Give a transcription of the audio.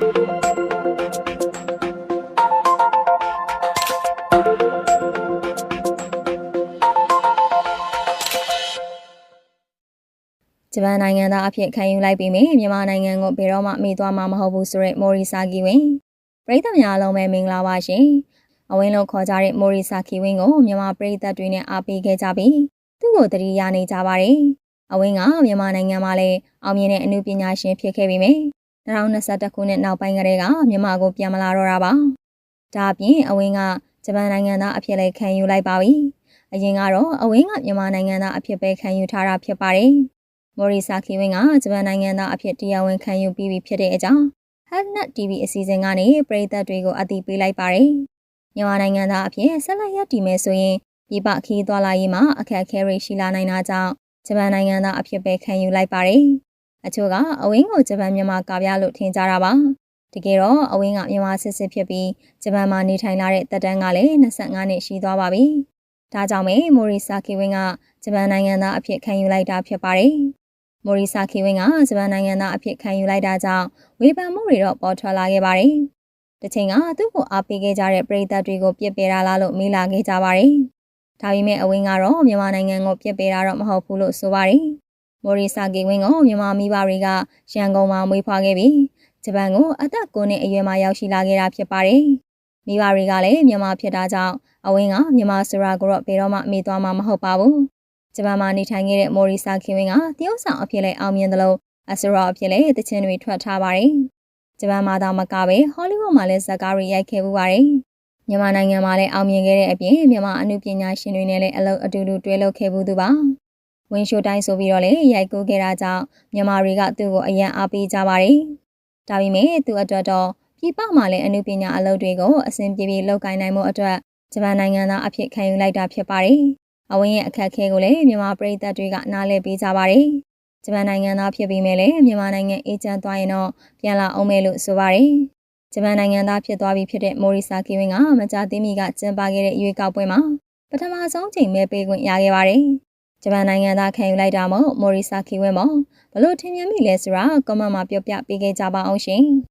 ဂျပန်နိုင်ငံသားအဖြစ်ခံယူလိုက်ပြီးမြမြန်မာနိုင်ငံကိုဘယ်တော့မှမေ့သွားမှာမဟုတ်ဘူးဆိုတဲ့မိုရီဆာကီဝင်းပရိသတ်များအလုံးပဲမင်္ဂလာပါရှင်အဝင်းလုံးခေါ်ကြတဲ့မိုရီဆာကီဝင်းကိုမြန်မာပရိသတ်တွေနဲ့အားပေးခဲ့ကြပြီးသူ့ကိုတတိယနေကြပါတယ်အဝင်းကမြန်မာနိုင်ငံမှာလည်းအောင်မြင်တဲ့အမှုပညာရှင်ဖြစ်ခဲ့ပြီးမြ 2021ခုနှစ်နောက်ပိုင်းကတည်းကမြန်မာကိုပြန်မလာတော့တာပါဒါအပြင်အဝင်းကဂျပန်နိုင်ငံသားအဖြစ်လည်းခံယူလိုက်ပါပြီအရင်ကတော့အဝင်းကမြန်မာနိုင်ငံသားအဖြစ်ပဲခံယူထားတာဖြစ်ပါတယ်မော်ရီဆာကီဝင်းကဂျပန်နိုင်ငံသားအဖြစ်တရားဝင်ခံယူပြီးပြီဖြစ်တဲ့အကြောင်း Hotnet TV အစီအစဉ်ကနေပရိသတ်တွေကိုအသိပေးလိုက်ပါတယ်။မြန်မာနိုင်ငံသားအဖြစ်ဆက်လက်ရည်တည်မယ်ဆိုရင်ပြပခီးသွားလာရေးမှာအခက်အခဲတွေရှိလာနိုင်တာကြောင့်ဂျပန်နိုင်ငံသားအဖြစ်ပဲခံယူလိုက်ပါတယ်။ အချို့ကအဝင်းကိုဂျပန်မြန်မာကာပြလို့ထင်ကြတာပါ။တကယ်တော့အဝင်းကမြန်မာစစ်စစ်ဖြစ်ပြီးဂျပန်မှာနေထိုင်လာတဲ့တပ်တန်းကလည်း25နှစ်ရှိသွားပါပြီ။ဒါကြောင့်မေမိုရီဆာကီဝင်းကဂျပန်နိုင်ငံသားအဖြစ်ခံယူလိုက်တာဖြစ်ပါတယ်။မိုရီဆာခီဝင်းကဂျပန်နိုင်ငံသားအဖြစ်ခံယူလိုက်တာကြောင့်ဝေဖန်မှုတွေတော့ပေါ်ထွက်လာခဲ့ပါတယ်။တချိန်ကသူ့ကိုအားပေးခဲ့ကြတဲ့ပရိသတ်တွေကိုပြစ်ပယ်တာလားလို့မေးလာခဲ့ကြပါတယ်။ဒါပေမဲ့အဝင်းကတော့မြန်မာနိုင်ငံကိုပြစ်ပယ်တာတော့မဟုတ်ဘူးလို့ဆိုပါတယ်။ မိုရီဆာကီဝင်းကမြန်မာမိဘတွေကရန်ကုန်မှာမွေးဖွားခဲ့ပြီးဂျပန်ကိုအသက်9နှစ်အရွယ်မှာရောက်ရှိလာခဲ့တာဖြစ်ပါတယ်။မိဘတွေကလည်းမြန်မာဖြစ်တာကြောင့်အဝင်းကမြန်မာဆိုတာကိုတော့ဘယ်တော့မှမေ့သွားမှာမဟုတ်ပါဘူး။ဂျပန်မှာနေထိုင်ခဲ့တဲ့မော်ရီဆာခင်ဝင်းကတရုတ်ဆောင်အဖြစ်လဲအောင်မြင်သလိုအစရောအဖြစ်လဲတခြင်းတွေထွက်ထားပါတယ်။ဂျပန်မှာတော့မကပဲဟောလိဝုဒ်မှာလည်းဇာတ်ကားတွေရိုက်ခဲ့ပူပါတယ်။မြန်မာနိုင်ငံမှာလည်းအောင်မြင်ခဲ့တဲ့အပြင်မြန်မာအမှုပညာရှင်တွေနဲ့လည်းအလုပ်အတူတူတွဲလုပ်ခဲ့ပူသူပါ။ ဝင်းရှိုတိုင်းဆိုပြီးတော့လည်းရိုက်ကူးခဲ့တာကြောင့်မြန်မာတွေကသူ့ကိုအယံအားပေးကြပါတယ်။ဒါပေမဲ့သူအတွက်တော့ပြည်ပမှာလည်းအမှုပညာအလုပ်တွေကိုအဆင်ပြေပြေလုပ်ကိုင်နိုင်မှုအတွက်ဂျပန်နိုင်ငံသားအဖြစ်ခံယူလိုက်တာဖြစ်ပါတယ်။အဝင်းရဲ့အခက်အခဲကိုလည်းမြန်မာပြည်သက်တွေကနားလည်ပေးကြပါတယ်။ဂျပန်နိုင်ငံသားဖြစ်ပြီးမဲ့လည်းမြန်မာနိုင်ငံအေဂျင့်သွားရင်တော့ပြန်လာအောင်မယ်လို့ဆိုပါတယ်။ဂျပန်နိုင်ငံသားဖြစ်သွားပြီဖြစ်တဲ့မိုရီဆာကီဝင်းကမကြာသေးမီကကျင်းပခဲ့တဲ့ရွေးကောက်ပွဲမှာပထမဆုံးချိန်မဲပေးခွင့်ရခဲ့ပါတယ်။ ဂျပန်နိုင်ငံသားခံယူလိုက်တာမို့မိုရီဆာကီဝင်းမဘလို့ထင်မြင်မိလဲဆိုတာကွန်မန့်မှာပြောပြပေးခဲ့ကြပါအောင်ရှင်။